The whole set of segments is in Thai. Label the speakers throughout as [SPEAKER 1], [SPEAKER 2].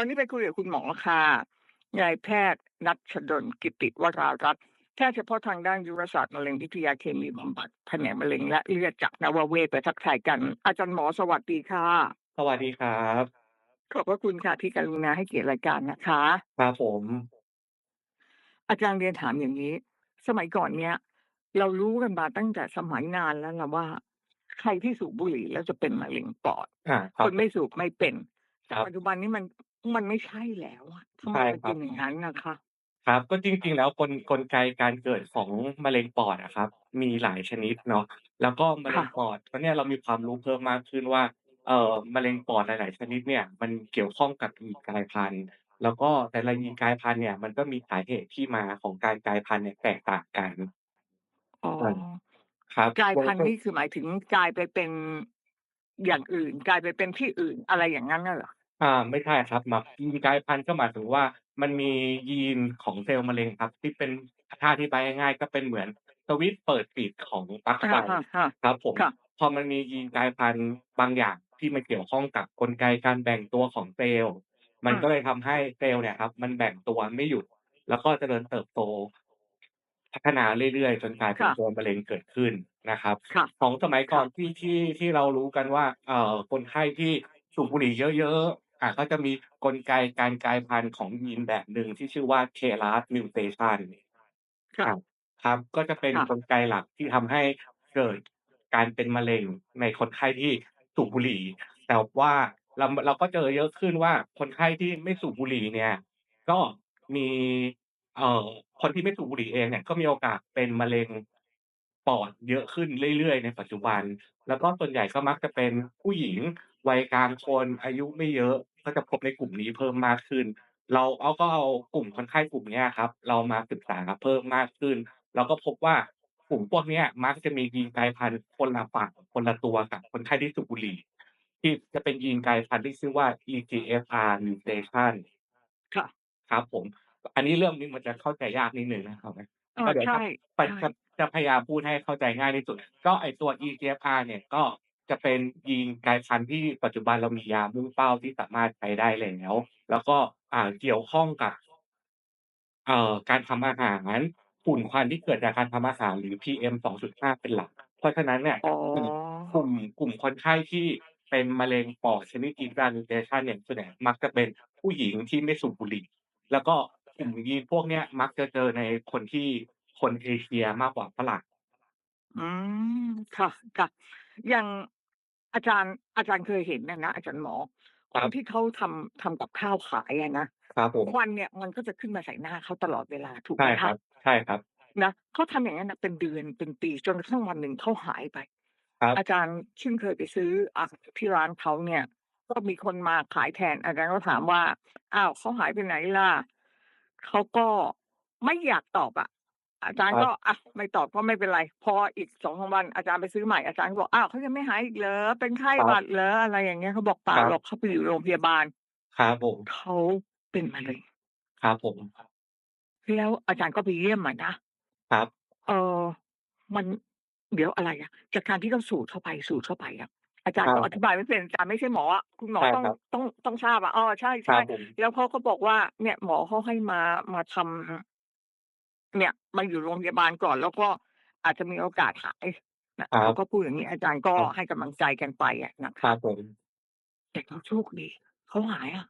[SPEAKER 1] อนนี้ไปคุยกับคุณหมอค่ะนายแพทย์นัชดลกิติวรารัตน์แพทย์เฉพาะทางด้านยุรศาสตร์มะเร็งวิทยาเคมีบำบัดแผนกมะเร็งและเลือดจากนวเวศไปทักทายกัน อาจารย์หมอสวัสดีค่ะ
[SPEAKER 2] สวัสดีครับ
[SPEAKER 1] ขอบพระคุณค่ะที่กรุณาให้เกียรติรายการนะคะ
[SPEAKER 2] ครับผม
[SPEAKER 1] อาจารย์เรียนถามอย่างนี้ สมัยก่อนเนี้ยเรารู้กันมาตั้งแต่สมัยนานแล้วล่ะว่า ใครที่สูบบุหรี่แล้วจะเป็นมะเร็งปอด
[SPEAKER 2] อาค
[SPEAKER 1] ครับนไม่สูบไม่เป็น
[SPEAKER 2] ค
[SPEAKER 1] แต่
[SPEAKER 2] รับ
[SPEAKER 1] ปัจจุบันนี้มัน มันไม่ใช่แล้วอะ ทำไม
[SPEAKER 2] ใช่
[SPEAKER 1] มัน
[SPEAKER 2] ค
[SPEAKER 1] เป
[SPEAKER 2] รั็บ
[SPEAKER 1] นอย่างนั้นน่ะคะ?
[SPEAKER 2] ครับ ก็จริง ๆ แล้วกล กลไกการเกิดของมะเร็งปอดอะครับ มีหลายชนิดเนาะ แล้วก็มะเร
[SPEAKER 1] ค่
[SPEAKER 2] งะ ปอด ตอนเนี้ยเรามีความรู้เพิ่มมากขึ้นว่า เอ่อ มะเร็งปอดหลาย ๆ ชนิดเนี่ย มันเกี่ยวข้องกับยีนกลายพันธุ์ แล้วก็แต่ละยีนกลายพันธุ์เนี่ย มันก็มีสาเหตุที่มาของการกลายพันธุ์เนี่ยแตกต่างกัน
[SPEAKER 1] อ๋อ
[SPEAKER 2] อาครับ
[SPEAKER 1] กลาย
[SPEAKER 2] โด
[SPEAKER 1] พ
[SPEAKER 2] ยั
[SPEAKER 1] นธุ์
[SPEAKER 2] ก็
[SPEAKER 1] นี่คือหมายถึงกลายไปเป็นอย่างอื่น กลายไปเป็นที่อื่น อะไรอย่างงั้นน่ะเหรอ?
[SPEAKER 2] อาไม่ใช่ครับหมากยีนกลายพันธุ์ ก็หมายถึงว่า มันมียีนของเซลล์มะเร็งครับ ที่เป็น ถ้าอธิบายง่าย ๆ ก็เป็นเหมือนสวิตช์เปิดปิดของปลั๊ก
[SPEAKER 1] อา
[SPEAKER 2] ไฟ
[SPEAKER 1] ค่ะ
[SPEAKER 2] ครับผม
[SPEAKER 1] ๆค่ะ
[SPEAKER 2] พอมันมียีนกลายพันธุ์บางอย่างที่มันเกี่ยวข้องกับกลไกการแบ่งตัวของเซลล์ มั
[SPEAKER 1] อื
[SPEAKER 2] นก็เล
[SPEAKER 1] ม
[SPEAKER 2] ยทำให้เซลล์เนี่ยครับ มันแบ่งตัวไม่หยุด แล้วก็เจริญเติบโต พัฒนาเรื่อย ๆ จนกลายเป็
[SPEAKER 1] ค
[SPEAKER 2] น่ะตัวมะเร็งเกิดขึ้นนะครับ
[SPEAKER 1] ค่ะ
[SPEAKER 2] ของสมัย
[SPEAKER 1] ค
[SPEAKER 2] ก่อ่นะที่ ที่ ที่เรารู้กันว่า เอ่อ คนไข้ที่สูบบุหรี่เยอะ ๆ อ่าก็จะมีกลไกการกลายพันธุ์ของยีนแบบหนึ่งที่ชื่อว่า KRAS mutation
[SPEAKER 1] ค่
[SPEAKER 2] คระับ ครับ ก็จะเป็น
[SPEAKER 1] ค่ะ
[SPEAKER 2] กลไกหลักที่ทำให้เกิดการเป็นมะเร็งในคนไข้ที่สูบบุหรี่ แต่ว่าเรามเราก็เจอเยอะขึ้นว่าคนไข้ที่ไม่สูบบุหรี่เนี่ย ก็มี เอ่อ คนที่ไม่สูบบุหรี่เองเนี่ย ก็มีโอกาสเป็นมะเร็งปอดเยอะขึ้นเรื่อย ๆ ในปัจจุบัน แล้วก็ส่วนใหญ่ก็มักจะเป็นผู้หญิงวัยกลางคน อายุไม่เยอะ ก็จะพบในกลุ่มนี้เพิ่มมากขึ้น เราเอาก็เอากลุ่มคนไข้กลุ่มเนี้ยครับ เรามาศึกษาเพิ่มมากขึ้น เราก็พบว่ากลุ่มพวกเนี้ยมักจะมียีนกลายพันธุ์คนละฝั่งคนละตัวกับคนไข้ที่สูบบุหรี่ที่จะเป็นยีนกลายพันธุ์ที่ชื่อว่า EGFR mutation
[SPEAKER 1] ค่ะ
[SPEAKER 2] ครับผม อันนี้เรื่องนี้มันจะเข้าใจยากนิดหนึ่งนะครับ
[SPEAKER 1] เออ
[SPEAKER 2] ก็เดี๋ยว
[SPEAKER 1] ใช
[SPEAKER 2] จะ่ไป
[SPEAKER 1] ใช่
[SPEAKER 2] จะจะพยายามพูดให้เข้าใจง่ายที่สุด ก็ไอ้ตัว EGFR เนี่ยก็ จะเป็นยีนกลายพันธุ์ที่ปัจจุบันเรามียามุ่งเป้าที่สามารถใช้ได้แล้ว แล้วก็อ่าเกี่ยวข้องกับ เอ่อ การทำอาหาร ฝุ่นควันที่เกิดจากการทำอาหาร หรือ PM 2.5 เป็นหลัก เพราะฉะนั้นเนี่ย
[SPEAKER 1] อ๋อ
[SPEAKER 2] กลุ่ม กลุ่ม กลุ่มคนไข้ที่เป็นมะเร็งปอดชนิด EGFR mutation เนี่ย ส่วนใหญ่มักจะเป็นผู้หญิงที่ไม่สูบบุหรี่ แล้วก็กลุ่มยีนพวกเนี้ยมักจะเจอในคนที่ คนเอเชียมากกว่าฝรั่ง
[SPEAKER 1] อืม ค่ะ ค่ะ อย่าง อาจารย์อาจารย์เคยเห็นน่ะนะอาจารย์หมอ
[SPEAKER 2] คร
[SPEAKER 1] คัน
[SPEAKER 2] บ
[SPEAKER 1] ที่เขาทำทำกับข้าวขายอะนะ
[SPEAKER 2] ครับผม
[SPEAKER 1] ควันเนี่ยมันก็จะขึ้นมาใส่หน้าเขาตลอดเวลาถูก
[SPEAKER 2] ใช
[SPEAKER 1] ไหม่
[SPEAKER 2] ค
[SPEAKER 1] ค
[SPEAKER 2] รัะ?บใช่ครับ
[SPEAKER 1] นะเขาทำอย่างงั้นน่ะเป็นเดือนเป็นปีจนกระทั่งวันหนึ่งเขาหายไป
[SPEAKER 2] ครับ
[SPEAKER 1] อาจารย์ซึ่งเคยไปซื้ออ่าที่ร้านเขาเนี่ย ก็มีคนมาขายแทน อาจารย์ก็ถามว่า"อ้าวเขาหายไปไหนล่ะ?"เขาก็ไม่อยากตอบอะ อาจารย
[SPEAKER 2] ค์รั
[SPEAKER 1] ก็
[SPEAKER 2] บ
[SPEAKER 1] อะไม่ตอบก็ไม่เป็นไร พออีก2-3วันอาจารย์ไปซื้อใหม่อาจารย์ก็บอก"อ้าวเขายังไม่หายอีกเหรอ?เป็นไข้
[SPEAKER 2] คร
[SPEAKER 1] หวัั
[SPEAKER 2] บ
[SPEAKER 1] ดเหรอ?"อะไรอย่างเงี้ยเขาบอก"เปล่
[SPEAKER 2] คารับ
[SPEAKER 1] หรอกเขาไปอยู่โรงพยาบาล"
[SPEAKER 2] ครับผม
[SPEAKER 1] เขาเป็นมะเร็ง
[SPEAKER 2] ครับผม
[SPEAKER 1] แล้วอาจารย์ก็ไปเยี่ยมอะนะ
[SPEAKER 2] ครับ
[SPEAKER 1] เอ่อมันเดี๋ยวอะไรอะจากการที่เขาสูดเข้าไปสูดเข้าไปอะอาจาร
[SPEAKER 2] คร
[SPEAKER 1] ย์ัก็อ
[SPEAKER 2] บ
[SPEAKER 1] ธิบายไม่เป็นอาจารย์ไม่ใช่หมออะคุณหม
[SPEAKER 2] ใอ
[SPEAKER 1] ต้อง
[SPEAKER 2] ช่ครับ
[SPEAKER 1] ต้องต้องทราบอะอ้อใช
[SPEAKER 2] ครั่บผม
[SPEAKER 1] ๆแล้วเขาก็บอกว่าเนี่ยหมอเขาให้มามาทำ เนี่ยมาอยู่โรงพยาบาลก่อน แล้วก็อาจจะมีโอกาสหายนะ
[SPEAKER 2] ครั
[SPEAKER 1] เขา
[SPEAKER 2] บ
[SPEAKER 1] ก็พูดอย่างงี้อาจารย์ก็
[SPEAKER 2] ครับ
[SPEAKER 1] ให้กำลังใจกันไปอะนะค
[SPEAKER 2] ครัะบผม
[SPEAKER 1] แต่เขาโชคดีเขาหายอะ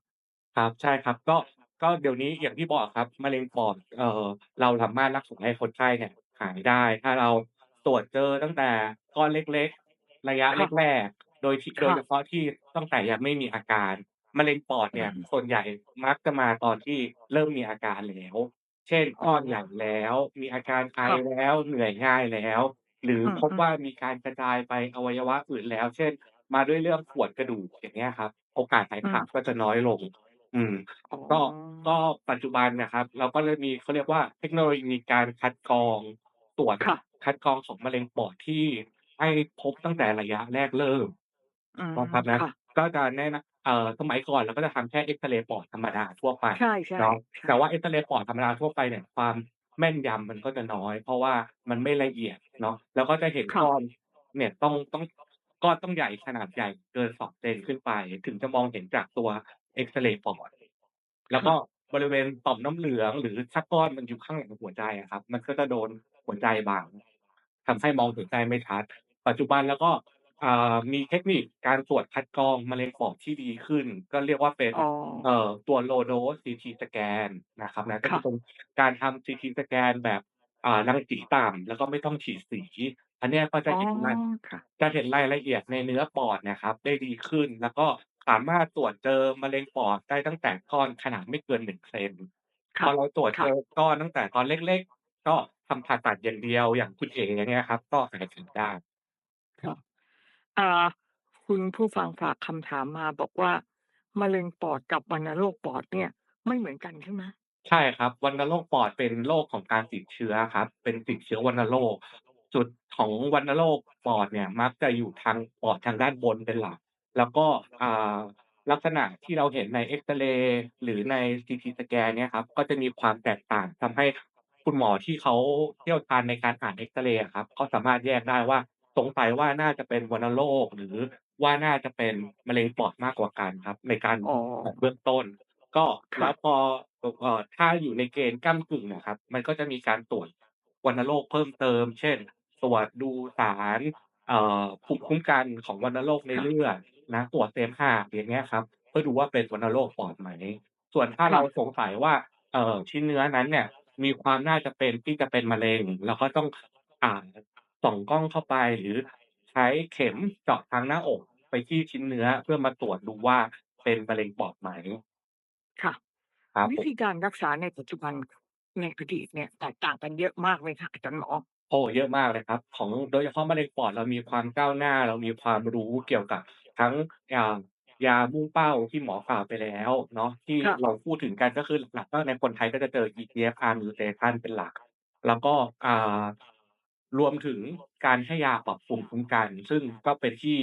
[SPEAKER 2] ครับใช่ครับก็ก็เดี๋ยวนี้อย่างที่บอกอะครับมะเร็งปอดเอ่อเราสามารถรักษาให้คนไข้เนี่ยหายได้ ถ้าเราตรวจเจอตั้งแต่ก้อนเล็กๆ ระยะ
[SPEAKER 1] ค่ะ
[SPEAKER 2] แรกๆโดยที่
[SPEAKER 1] ค
[SPEAKER 2] โดย่เฉะพาะที่ตั้งแต่ยังไม่มีอาการมะเร็งปอด
[SPEAKER 1] อื
[SPEAKER 2] เนี่ย
[SPEAKER 1] ม
[SPEAKER 2] ส่วนใหญ่มักจะมาตอนที่เริ่มมีอาการแล้ว เช่น
[SPEAKER 1] อ๋
[SPEAKER 2] ก้อนใหญ่
[SPEAKER 1] อ
[SPEAKER 2] แล้ว มีอาการไอ
[SPEAKER 1] ค่ะ
[SPEAKER 2] แล้ว เหนื่อยง่ายแล้ว หรือ
[SPEAKER 1] อืม
[SPEAKER 2] พบว่า
[SPEAKER 1] ๆ
[SPEAKER 2] มีการกระจายไปอวัยวะอื่นแล้ว เช่น มาด้วยเรื่องปวดกระดูก อย่างเงี้ยครับ โอกาสหาย
[SPEAKER 1] อืม
[SPEAKER 2] ขาดก็จะน้อยลง อืม
[SPEAKER 1] อ๋
[SPEAKER 2] ก็ ก็
[SPEAKER 1] อ
[SPEAKER 2] ปัจจุบันน่ะครับ เราก็เลยมี เขาเรียกว่า เทคโนโลยีการคัดกรอง ตรวจ
[SPEAKER 1] ค่ะ
[SPEAKER 2] คัดกรองของมะเร็งปอดที่ให้พบตั้งแต่ระยะแรกเริ่ม
[SPEAKER 1] อืม
[SPEAKER 2] นะครับ นะ
[SPEAKER 1] ค่ะ
[SPEAKER 2] ก็จะแนะนำเอ่อ สมัยก่อนเราก็จะทำแค่เอกซเรย์ปอดธรรมดาทั่วไป
[SPEAKER 1] ใช่
[SPEAKER 2] เนาะ
[SPEAKER 1] ๆใช
[SPEAKER 2] แต่ว่า่เอกซเรย์ปอดธรรมดาทั่วไปเนี่ยความแม่นยำมันก็จะน้อย เพราะว่ามันไม่ละเอียดเนาะแล้วก็จะเห็น
[SPEAKER 1] ค่
[SPEAKER 2] กะ้อนเนี่ยต้องต้องก้อนต้องใหญ่ขนาดใหญ่เกิน2เซนขึ้นไป ถึงจะมองเห็นจากตัวเอกซเรย์ปอดแล้ว
[SPEAKER 1] ค่
[SPEAKER 2] ก็ะบริเวณต่อมน้ำเหลือง หรือถ้าก้อนมันอยู่ข้างหลังหัวใจอะครับ มันก็จะโดนหัวใจบังทำให้มองหัวใจไม่ชัด ปัจจุบันแล้วก็ อ่า มีเทคนิคการตรวจคัดกรองมะเร็งปอดที่ดีขึ้น ก็เรียกว่าเป็น
[SPEAKER 1] อ๋อ
[SPEAKER 2] เอ่อ ตัว Low Dose CT Scan นะครับ นะ ก็
[SPEAKER 1] ค
[SPEAKER 2] คื่อเป็นการทำ CT Scan แบบ อ่า รังสีต่ำ แล้วก็ไม่ต้องฉีดสี อันเนี้ยก็จ
[SPEAKER 1] อ๋ะอ
[SPEAKER 2] เห็นราย
[SPEAKER 1] ค่ะ
[SPEAKER 2] จะเห็นรายละเอียดในเนื้อปอดเนี่ยครับได้ดีขึ้น แล้วก็สามารถตรวจเจอมะเร็งปอดได้ตั้งแต่ก้อนขนาดไม่เกิน 1 เซน
[SPEAKER 1] ค
[SPEAKER 2] พอะเราตรวจ
[SPEAKER 1] ค
[SPEAKER 2] เจ่ะอก้อนตั้งแต่ตอนเล็ก ๆ ก็ทำผ่าตัดอย่างเดียว อย่างคุณเอ๋ อย่างเงี้ยครับ ก็หายขาดได้
[SPEAKER 1] ค่ะ อ่า คุณผู้ฟังฝากคำถามมาบอกว่า มะเร็งปอดกับวัณโรคปอดเนี่ย ไม่เหมือนกันใช่ไหม?
[SPEAKER 2] ใช่ครับ วัณโรคปอดเป็นโรคของการติดเชื้อครับ เป็นติดเชื้อวัณโรค จุดของวัณโรคปอดเนี่ยมักจะอยู่ทางปอดทางด้านบนเป็นหลัก แล้วก็ อ่า ลักษณะที่เราเห็นในเอกซเรย์หรือใน CT Scan เนี่ยครับ ก็จะมีความแตกต่าง ทำให้คุณหมอที่เขาเชี่ยวชาญในการอ่านเอกซเรย์อะครับ ก็สามารถแยกได้ว่า สงสัยว่าน่าจะเป็นวัณโรคหรือว่าน่าจะเป็นมะเร็งปอดมากกว่ากันครับ ในการ
[SPEAKER 1] อ๋อ
[SPEAKER 2] ของเบื้องต้น ก็
[SPEAKER 1] ค
[SPEAKER 2] แล้่ะวพอเอ่อเอ่อถ้าอยู่ในเกณฑ์ก้ำกึ่งอะครับ มันก็จะมีการตรวจวัณโรคเพิ่มเติม เช่น ตรวจดูสารเอ่อภูมิคุ้มกันของวัณโรคใน
[SPEAKER 1] ค่
[SPEAKER 2] เะลือดนะตรวจเสมหะอย่างเงี้ยครับ เพื่อดูว่าเป็นวัณโรคปอดไหมส่วนถ้า
[SPEAKER 1] ค
[SPEAKER 2] เร่าะสงสัยว่าเอ่อชิ้นเนื้อนั้นเนี่ย มีความน่าจะเป็นที่จะเป็นมะเร็งเราก็ต้องอ่า ส่องกล้องเข้าไป หรือใช้เข็มเจาะทางหน้าอกไปที่ชิ้นเนื้อ เพื่อมาตรวจดูว่าเป็นมะเร็งปอดไหม
[SPEAKER 1] ค่ะวิธ
[SPEAKER 2] ครับผมี
[SPEAKER 1] การรักษาในปัจจุบันในอดีตเนี่ยแตกต่างกันเยอะมากไหมคะอาจารย์หมอ?
[SPEAKER 2] โอ้ เยอะมากเลยครับ ของโดยเฉพาะมะเร็งปอดเรามีความก้าวหน้า เรามีความรู้เกี่ยวกับทั้งอ่ายามุ่งเป้าที่หมอกล่าวไปแล้วเนาะที่
[SPEAKER 1] ค่ะ
[SPEAKER 2] เราพูดถึงกันก็คือหลักๆก็ในคนไทยก็จะเจอ EGFR mutation เป็นหลัก แล้วก็อ่า รวมถึงการให้ยาปรับภูมิคุ้มกัน ซึ่งก็เป็นที่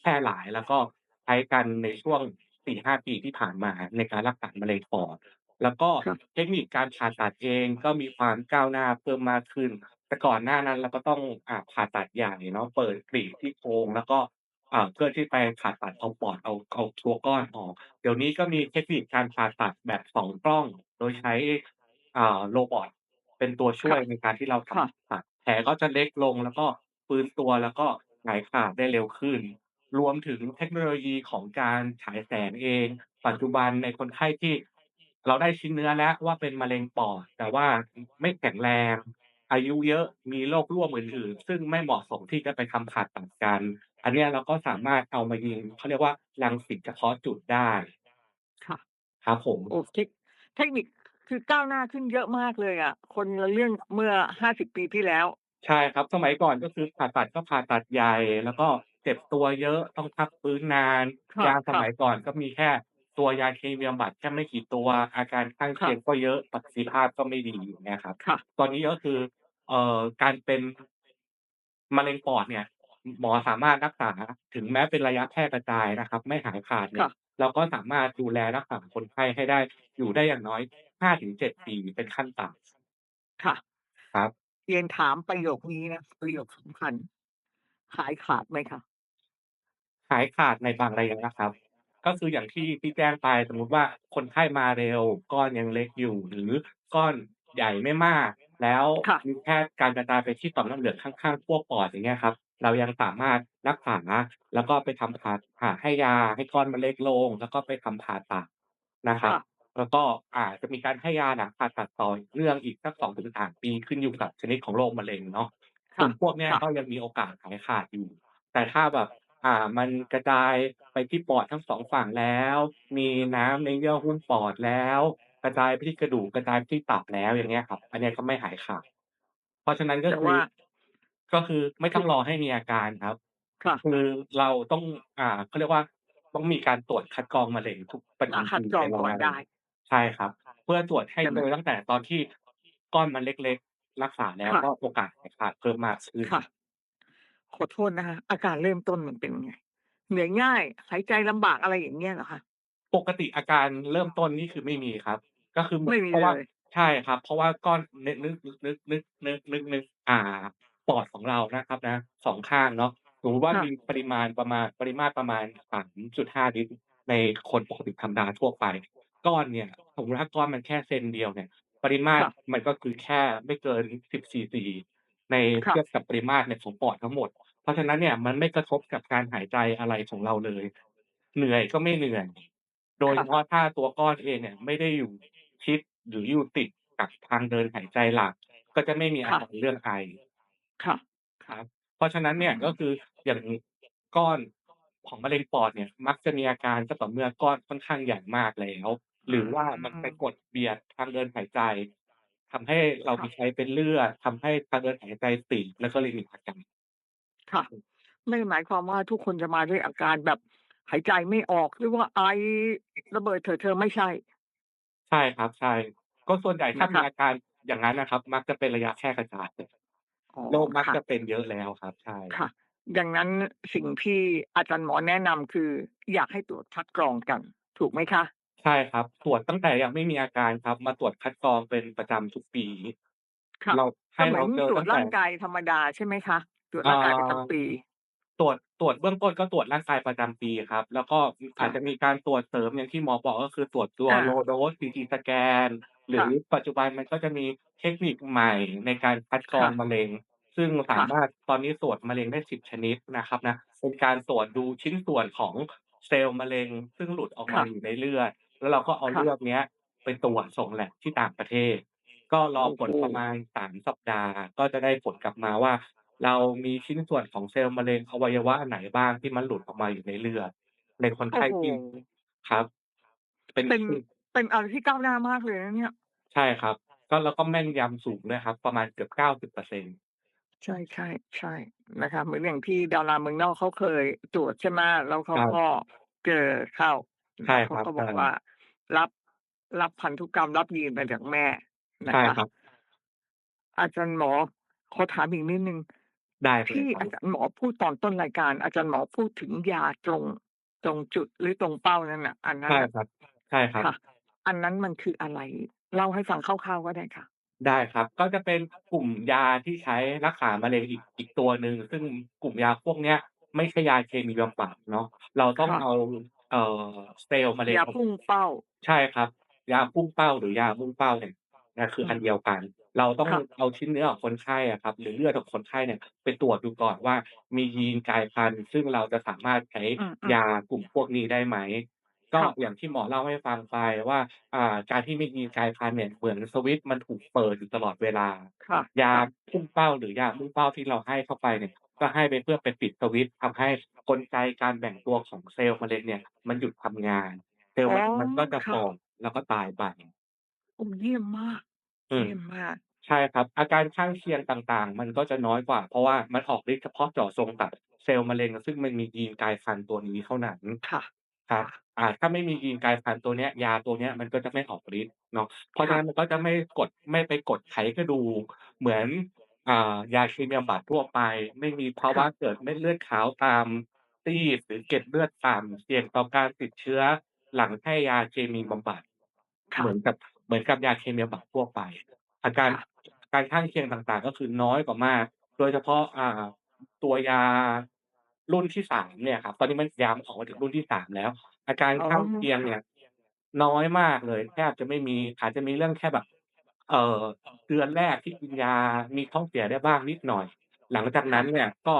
[SPEAKER 2] แพร่หลายแล้วก็ใช้กันในช่วง 4-5 ปีที่ผ่านมาในการรักษามะเร็งปอด แล้วก็
[SPEAKER 1] ค่ะ
[SPEAKER 2] เทคนิคการผ่าตัดเองก็มีความก้าวหน้าเพิ่มมากขึ้น แต่ก่อนหน้านั้นเราก็ต้องอ่าผ่าตัดใหญ่เนาะเปิดกรีดซี่โครงแล้วก็อ่าเพื่อที่ไปผ่าตัดเอาปอดเอาเอาตัวก้อนออก เดี๋ยวนี้ก็มีเทคนิคการผ่าตัดแบบ2กล้อง โดยใช้อ่าโรบอตเป็นตัวช่
[SPEAKER 1] ค
[SPEAKER 2] ว่ยะในการที่เราท
[SPEAKER 1] ค่ะำ
[SPEAKER 2] ตัด แผลก็จะเล็กลง แล้วก็ฟื้นตัว แล้วก็หายขาดได้เร็วขึ้น รวมถึงเทคโนโลยีของการฉายแสงเอง ปัจจุบันในคนไข้ที่ เราได้ชิ้นเนื้อแล้วว่าเป็นมะเร็งปอด แต่ว่าอไม่แข็งแรง อายุเยอะ มีโรคร่วมอื่น ๆ ซึ่งไม่เหมาะสมที่จะไปทำผ่าตัดกัน อันเนี้ยเราก็สามารถเอามายิง เขาเรียกว่ารังสีเฉพาะจุดได้
[SPEAKER 1] ค่ะ
[SPEAKER 2] ครับผม
[SPEAKER 1] โอ้ เทค เทคนิค คือก้าวหน้าขึ้นเยอะมากเลยอะคนละเรื่องเมื่อ50ปีที่แล้ว
[SPEAKER 2] ใช่ครับ สมัยก่อนก็คือผ่าตัดก็ผ่าตัดใหญ่ แล้วก็เจ็บตัวเยอะต้องพักฟื้นนาน
[SPEAKER 1] ค่
[SPEAKER 2] ยาสะมัย
[SPEAKER 1] ๆ
[SPEAKER 2] ก่อนก็มีแค่ตัวยาเคมีบำบัดแค่ไม่กี่ตัว อาการข้าง
[SPEAKER 1] ค
[SPEAKER 2] เค่ีะยงก็เยอะประสิทธิภาพก็ไม่ดีอย่างเงี้ยครับ
[SPEAKER 1] ค่ะ
[SPEAKER 2] ตอนนี้ก็คือ เอ่อการเป็นมะเร็งปอดเนี่ยอหมอสามารถรักษาถึงแม้เป็นระยะแพร่กระจายนะครับ ไม่หายขาดเน
[SPEAKER 1] คี่่
[SPEAKER 2] ยะเราก็สามารถดูแลรักษาคนไข้ให้ได้อยู่ได้อย่างน้อย 5-7 ปีเป็นขั้นต่ำ
[SPEAKER 1] ค่ะ
[SPEAKER 2] ครับ
[SPEAKER 1] เรียนถามประโยคนี้นะ ประโยคสำคัญหายขาดไหมคะ?
[SPEAKER 2] หายขาดในบางระยะครับ ก็คืออย่างที่ที่แจ้งไปสมมุติว่าคนไข้มาเร็ว ก้อนยังเล็กอยู่ หรือก้อนใหญ่ไม่มาก แล้ว
[SPEAKER 1] ค่ะ
[SPEAKER 2] มีแค่การกระจายไปที่ต่อมน้ำเหลืองข้างๆขั้วปอดอย่างเงี้ยครับ เรายังสามารถรักษาแล้วก็ไปทำผ่าผ่าให้ยาให้ก้อนมันเล็กลง แล้วก็ไปทำผ่าตัดนะค
[SPEAKER 1] ค
[SPEAKER 2] รั่บะ แล้วก็อาจจะมีการให้ยาหลังผ่าตัดต่อเนื่องอีกสัก2-3ปีขึ้นอยู่กับชนิดของโรคมะเร็งเนาะ
[SPEAKER 1] ค
[SPEAKER 2] กลุ่ะมพวกเนี้ย
[SPEAKER 1] ค่ะ
[SPEAKER 2] ก็ยังมีโอกาสหายขาดอยู่ แต่ถ้าแบบ อ่า มันกระจายไปที่ปอดทั้ง2ฝั่งแล้ว มีน้ำในเยื่อหุ้มปอดแล้ว กระจายไปที่กระดูก กระจายไปที่ตับแล้ว อย่างเงี้ยครับ อันเนี้ยก็ไม่หายขาด เพราะฉะนั้นก็
[SPEAKER 1] แต่ว
[SPEAKER 2] คือ่า ก็คือไม่
[SPEAKER 1] ค
[SPEAKER 2] ต้ื
[SPEAKER 1] อ
[SPEAKER 2] องรอให้มีอาการครับ
[SPEAKER 1] ค่ะ
[SPEAKER 2] คือเราต้อง อ่า เขาเรียกว่า ต้องมีการตรวจคัดกรองมะเร็งทุก ประ
[SPEAKER 1] อาคั
[SPEAKER 2] จำป
[SPEAKER 1] ดีกร
[SPEAKER 2] เอป็นปร
[SPEAKER 1] งก่ะอน
[SPEAKER 2] มาณ
[SPEAKER 1] ได้
[SPEAKER 2] ใช่ครับ เพื่อตรวจให้
[SPEAKER 1] ใช่ไเหม?
[SPEAKER 2] จอตั้งแต่ตอนที่ก้อนมันเล็ก ๆ รักษาแล้ว
[SPEAKER 1] ค่ะ
[SPEAKER 2] ก็โอกาสหายขาดเพิ่มมากขึ้น
[SPEAKER 1] ค่ะ ขอโทษนะคะ อาการเริ่มต้นมันเป็นไง?เหนื่อยง่าย หายใจลำบาก อะไรอย่างเงี้ยเหรอคะ?
[SPEAKER 2] ปกติอาการเริ่มต้นนี่คือไม่มีครับ ก็คือเหม
[SPEAKER 1] ไืม
[SPEAKER 2] อ่นเพราะว่า
[SPEAKER 1] มีเลย
[SPEAKER 2] ใช่ครับ เพราะว่าก้อน นึนึก นึก นึก นึก นึก นึก อ่า ปอดของเรานะครับนะ 2 ข้างเนาะ สมมุติว่า
[SPEAKER 1] ค่
[SPEAKER 2] มีะปริมาณประมาณ ปริมาตรประมาณ 3.5 ลิตร ในคนปกติธรรมดาทั่วไป ก้อนเนี่ยทมมุติถ้าก้อนมันแค่เซนเดียวเนี่ย ปริมาต
[SPEAKER 1] ค
[SPEAKER 2] ร่ะมันก็คือแค่ไม่เกิน 10 ซีซี ใน
[SPEAKER 1] ค
[SPEAKER 2] เท่ะียบกับปริมาตรเนี่ยของปอดทั้งหมด เพราะฉะนั้นเนี่ย มันไม่กระทบกับการหายใจอะไรของเราเลย เหนื่อยก็ไม่เหนื่อย โดย
[SPEAKER 1] ค
[SPEAKER 2] เฉ่ะพาะถ้าตัวก้อนเองเนี่ย ไม่ได้อยู่ชิด หรืออยู่ติดกับทางเดินหายใจหลัก ก็จะไม่มีอา
[SPEAKER 1] ค่ะ
[SPEAKER 2] การเรื่องไอ
[SPEAKER 1] ค่ะ
[SPEAKER 2] ครับ เพราะฉะนั้นเนี่ย
[SPEAKER 1] อืม
[SPEAKER 2] ก็คืออย่าง ก้อนของมะเร็งปอดเนี่ย มักจะมีอาการก็ต่อเมื่อก้อนค่อนข้างใหญ่มากแล้ว หรือว่ามันไปกดเบียดทางเดินหายใจ ทำให้เรา
[SPEAKER 1] ค่
[SPEAKER 2] มีะใช้เป็นเลือด ทำให้ทางเดินหายใจตีบ แล้วก็เลยมีอาการ
[SPEAKER 1] ค่ะไม่ได้หมายความว่าทุกคนจะมาด้วยอาการแบบหายใจไม่ออก หรือว่าไอระเบิดเถิดเทิง ไม่ใช่
[SPEAKER 2] ใช่ครับ ใช่ ก็ส่วนใหญ่ถ้า
[SPEAKER 1] นะ
[SPEAKER 2] มี
[SPEAKER 1] คะ
[SPEAKER 2] อาการอย่างงั้นน่ะครับ มักจะเป็นระยะแพร่กระจาย
[SPEAKER 1] อ๋อ
[SPEAKER 2] โรคมัก
[SPEAKER 1] ค่ะ
[SPEAKER 2] จะเป็นเยอะแล้วครับ ใช่
[SPEAKER 1] ค่ะ ดังนั้นสิ่งที่อาจารย์หมอแนะนำ คืออยากให้ตรวจคัดกรองกัน ถูกไหมคะ?
[SPEAKER 2] ใช่ครับ ตรวจตั้งแต่ยังไม่มีอาการครับ มาตรวจคัดกรองเป็นประจำทุกปี
[SPEAKER 1] ค่ะ
[SPEAKER 2] เรา ให
[SPEAKER 1] ก็้เหมื
[SPEAKER 2] เร
[SPEAKER 1] อานตรวจ
[SPEAKER 2] เจอตั้งแรต่่า
[SPEAKER 1] งกายธรรมดาใช่ไหมคะ?ตรวจ
[SPEAKER 2] อ่
[SPEAKER 1] ร่างกายประจาำปี
[SPEAKER 2] ตรวจ ตรวจเบื้องต้นก็ตรวจร่างกายประจำปีครับ แล้วก็ อือ
[SPEAKER 1] ค
[SPEAKER 2] อา่จะ จะมีการตรวจเสริมอย่างที่หมอบอก ก็คือตรวจตัว
[SPEAKER 1] อา
[SPEAKER 2] low dose CT สแกนหร
[SPEAKER 1] คื่
[SPEAKER 2] อะ ปัจจุบันมันก็จะมีเทคนิคใหม่ในการคัดกร
[SPEAKER 1] ค
[SPEAKER 2] อ่งะ มะเร็ง ซึ่งสา
[SPEAKER 1] ค่ะ
[SPEAKER 2] มารถ ตอนนี้ตรวจมะเร็งได้ 10 ชนิดนะครับนะ เป็นการตรวจดูชิ้นส่วนของเซลล์มะเร็งซึ่งหลุดออก
[SPEAKER 1] ค
[SPEAKER 2] มา่ะ อยู่ในเลือด แล้วเราก็เอา
[SPEAKER 1] ค
[SPEAKER 2] เ่ลืะอดเนี้ย ไปตรวจส่ง lab ที่ต่างประเทศ ก็ร
[SPEAKER 1] โออ้โฮ
[SPEAKER 2] ผลประมาณ3สัปดาห์ ก็จะได้ผลกลับมาว่า เรามีชิ้นส่วนของเซลล์มะเร็งอวัยวะไหนบ้างที่มันหลุดออกมาอยู่ในเลือด ในคน
[SPEAKER 1] โอ
[SPEAKER 2] ไข้้
[SPEAKER 1] โฮ
[SPEAKER 2] ที่ครับ เป็น
[SPEAKER 1] เป็น
[SPEAKER 2] คือ
[SPEAKER 1] เป็นอะไรที่ก้าวหน้ามากเลยนะเนี่ย
[SPEAKER 2] ใช่ครับ ก็แล้วก็แม่นยำสูงด้วยครับ ประมาณเกือบ90%
[SPEAKER 1] ใช่ๆๆนะคะเหมือนอย่างที่ดาราเมืองนอกเขาเคยตรวจใช่ไหมแล้วเขา
[SPEAKER 2] ครับ
[SPEAKER 1] ก็เจอเข้า
[SPEAKER 2] ใช
[SPEAKER 1] แล่้วเข
[SPEAKER 2] คารับ
[SPEAKER 1] ก็
[SPEAKER 2] ใช
[SPEAKER 1] บอกว่า่ รับรับพันธุกรรมรับยีนมาจากแม่
[SPEAKER 2] ในชะ่
[SPEAKER 1] คะ
[SPEAKER 2] ครับ
[SPEAKER 1] อาจารย์หมอขอถามอีกนิดหนึ่งท
[SPEAKER 2] ได้เลยี่
[SPEAKER 1] อ
[SPEAKER 2] ครับา
[SPEAKER 1] จารย์หมอพูดตอนต้นรายการ อาจารย์หมอพูดถึงยาตรงตรงจุดหรือตรงเป้านั่นน่ะ อันนั
[SPEAKER 2] ใ้ช
[SPEAKER 1] น่น่ะ
[SPEAKER 2] ครับ ใช่ครั
[SPEAKER 1] ค
[SPEAKER 2] บ่ะ
[SPEAKER 1] อันนั้นมันคืออะไร?เล่าให้ฟังคร่าวๆก็ได้ค่ะ
[SPEAKER 2] ได้ครับ ก็จะเป็นกลุ่มยาที่ใช้รักษามะเร็งอีกอีกตัวหนึ่งซึ่งกลุ่มยาพวกเนี้ย ไม่ใช่ยาเคมีบำบัดเนาะเราต้อ
[SPEAKER 1] ค
[SPEAKER 2] ง่ะ เอา เอ่อ เซลล์มะเร็
[SPEAKER 1] ย
[SPEAKER 2] งา
[SPEAKER 1] พุ่งเป้า
[SPEAKER 2] ใช่ครับ ยาพุ่งเป้า หรือยามุ่งเป้าเนี่ยมันคื
[SPEAKER 1] อ
[SPEAKER 2] อือัน
[SPEAKER 1] ม
[SPEAKER 2] เดียวกัน เราต้อง
[SPEAKER 1] ค่ะ
[SPEAKER 2] เอาชิ้นเนื้อของคนไข้อะครับ หรือเลือดของคนไข้เนี่ย ไปตรวจดูก่อนว่า มียีนกลายพันธุ์ ซึ่งเราจะสามารถใช้
[SPEAKER 1] อื
[SPEAKER 2] ย
[SPEAKER 1] มาๆ
[SPEAKER 2] กลุ่มพวกนี้ได้ไหมก
[SPEAKER 1] ค็่ะ
[SPEAKER 2] อย่างที่หมอเล่าให้ฟังไปว่า อ่า การที่มียีนกลายพันธุ์เนี่ย เหมือนสวิตช์มันถูกเปิดอยู่ตลอดเวลา
[SPEAKER 1] ค่ะ
[SPEAKER 2] ยา
[SPEAKER 1] ค่ะ
[SPEAKER 2] พุ่งเป้า หรือยามุ่งเป้าที่เราให้เข้าไปเนี่ย ก็ให้ไปเพื่อไปปิดสวิตช์ทำให้กลไกการแบ่งตัวของเซลล์มะเร็งเนี่ย มันหยุดทำงาน เซลล
[SPEAKER 1] อ๋์อ
[SPEAKER 2] มะเร็งมันก็จะ
[SPEAKER 1] ค่
[SPEAKER 2] ฝ่อะแล้วก็ตายไป
[SPEAKER 1] โอ้เยี่ยมมาก
[SPEAKER 2] อืม
[SPEAKER 1] เยี่ยมมาก
[SPEAKER 2] ใช่ครับ อาการข้างเคียงต่างๆ มันก็จะน้อยกว่า เพราะว่ามันออกฤทธิ์เฉพาะเจาะจงกับเซลล์มะเร็ง ซึ่งมันมียีนกลายพันธุ์ตัวนี้เท่านั้น
[SPEAKER 1] ค่ะ
[SPEAKER 2] ครับ
[SPEAKER 1] ค่ะ
[SPEAKER 2] อ่า ถ้าไม่มียีนกลายพันธุ์ตัวเนี้ย ยาตัวเนี้ยมันก็จะไม่ออกฤทธิ์เนาะเพราะ
[SPEAKER 1] ค
[SPEAKER 2] ฉะ่นัะ้นมันก็จะไม่กดไม่ไปกดไขกระดูกเหมือน อ่า ยาเคมีบำบัดทั่วไป ไม่มีภา
[SPEAKER 1] ค
[SPEAKER 2] ว่ะะเกิดเม็ดเลือดขาวตามซีดหรือเกล็ดเลือดต่ำ เสี่ยงต่อการติดเชื้อหลังให้ยาเคมีบำบัด
[SPEAKER 1] ค
[SPEAKER 2] เ่หมืะอนกับ เหมือนกับยาเคมีบำบัดทั่วไป อาการ
[SPEAKER 1] ค่ะ
[SPEAKER 2] อาการข้างเคียงต่าง ๆ ก็คือน้อยกว่ามาก โดยเฉพาะ อ่า ตัวยารุ่นที่ 3 เนี่ยครับ ตอนนี้มัน ยามันออกมาถึงรุ่นที่ 3 แล้ว อาการ
[SPEAKER 1] อ๋อ
[SPEAKER 2] ข้างเคียง
[SPEAKER 1] ค่
[SPEAKER 2] เะนี่ยน้อยมากเลย แทบจะไม่มี อาจจะมีเรื่องแค่แบบ เอ่อ เดือนแรกที่กินยา มีท้องเสียได้บ้างนิดหน่อย หลังจาก
[SPEAKER 1] ค
[SPEAKER 2] น่ั้ะนเนี่ยก็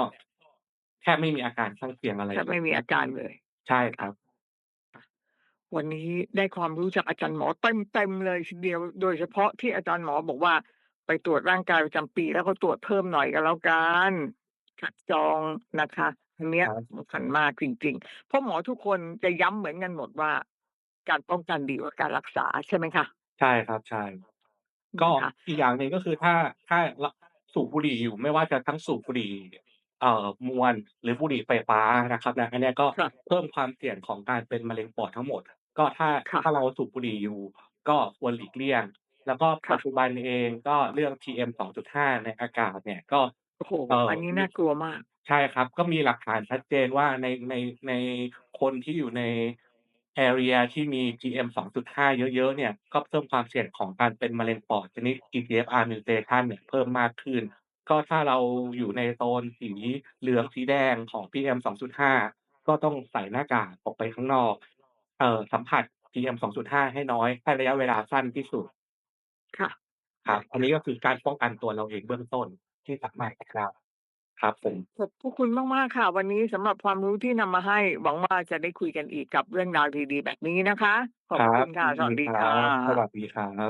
[SPEAKER 2] แทบไม่มีอาการข้างเคียงอะไร
[SPEAKER 1] แทบ
[SPEAKER 2] เล
[SPEAKER 1] ไม่มี
[SPEAKER 2] ย
[SPEAKER 1] อาการเลย
[SPEAKER 2] ใช่ค
[SPEAKER 1] ค
[SPEAKER 2] ร่ัะบ
[SPEAKER 1] ค่ะวันนี้ได้ความรู้จากอาจารย์หมอเต็ม ๆ เลยทีเดียว โดยเฉพาะที่อาจารย์หมอบอกว่า ไปตรวจร่างกายประจำปี แล้วก็ตรวจเพิ่มหน่อยก็แล้วกันคัดกรองนะคะอันเนี้ย
[SPEAKER 2] ครับ
[SPEAKER 1] สำคัญมากจริง ๆ เพราะหมอทุกคนจะย้ำเหมือนกันหมดว่า การป้องกันดีกว่าการรักษาใช่ไหมคะ
[SPEAKER 2] ใช่ครับ ใช่ ก็
[SPEAKER 1] นะคะ
[SPEAKER 2] อีกอย่างหนึ่งก็คือถ้าถ้ารสูบบุหรี่อยู่ไม่ว่าจะทั้งสูบบุหรี่ เอ่อมวนหรือบุหรี่ไฟฟ้านะครับนะอันเนี้ยก็
[SPEAKER 1] ค่ะ
[SPEAKER 2] เพิ่มความเสี่ยงของการเป็นมะเร็งปอดทั้งหมด ก็ถ้า
[SPEAKER 1] ค่
[SPEAKER 2] ถ้าะเราสูบบุหรี่อยู่ ก็ควรหลีกเลี่ยง แล้วก็
[SPEAKER 1] ค
[SPEAKER 2] ป่ัจะจุบันเองก็เรื่อง PM 2.5 ในอากาศเนี่ยก็
[SPEAKER 1] โอ้โฮ
[SPEAKER 2] เอ่อ
[SPEAKER 1] อันนี้
[SPEAKER 2] ม
[SPEAKER 1] นี่่ากลัวมาก
[SPEAKER 2] ใช่ครับ ก็มีหลักฐานชัดเจนว่าในในในคนที่อยู่ใน area ที่มี PM 2.5 เยอะ ๆ เนี่ย ก็เพิ่มความเสี่ยงของการเป็นมะเร็งปอดชนิด EGFR mutation เนี่ยเพิ่มมากขึ้น ก็ถ้าเราอยู่ในโซนสีเหลืองสีแดงของ PM 2.5 ก็ต้องใส่หน้ากากออกไปข้างนอก เอ่อ สัมผัส PM 2.5 ให้น้อย ให้ระยะเวลาสั้นที่สุด
[SPEAKER 1] ค่ะ
[SPEAKER 2] ครับ อันนี้ก็คือการป้องกันตัวเราเองเบื้องต้นที่สามารถนะครับ ครับผม
[SPEAKER 1] ขอบพระคุณมาก ๆ ค่ะ วันนี้สำหรับความรู้ที่นำมาให้ หวังว่าจะได้คุยกันอีกกับเรื่องราวดี ๆ แบบนี้นะคะ ขอบ
[SPEAKER 2] ค
[SPEAKER 1] พ
[SPEAKER 2] รั
[SPEAKER 1] ระคุ
[SPEAKER 2] บ
[SPEAKER 1] ณค่ะ
[SPEAKER 2] ยิน
[SPEAKER 1] สวัส
[SPEAKER 2] ดี
[SPEAKER 1] ดี
[SPEAKER 2] ค
[SPEAKER 1] ค่
[SPEAKER 2] รับสวัะสดีครับ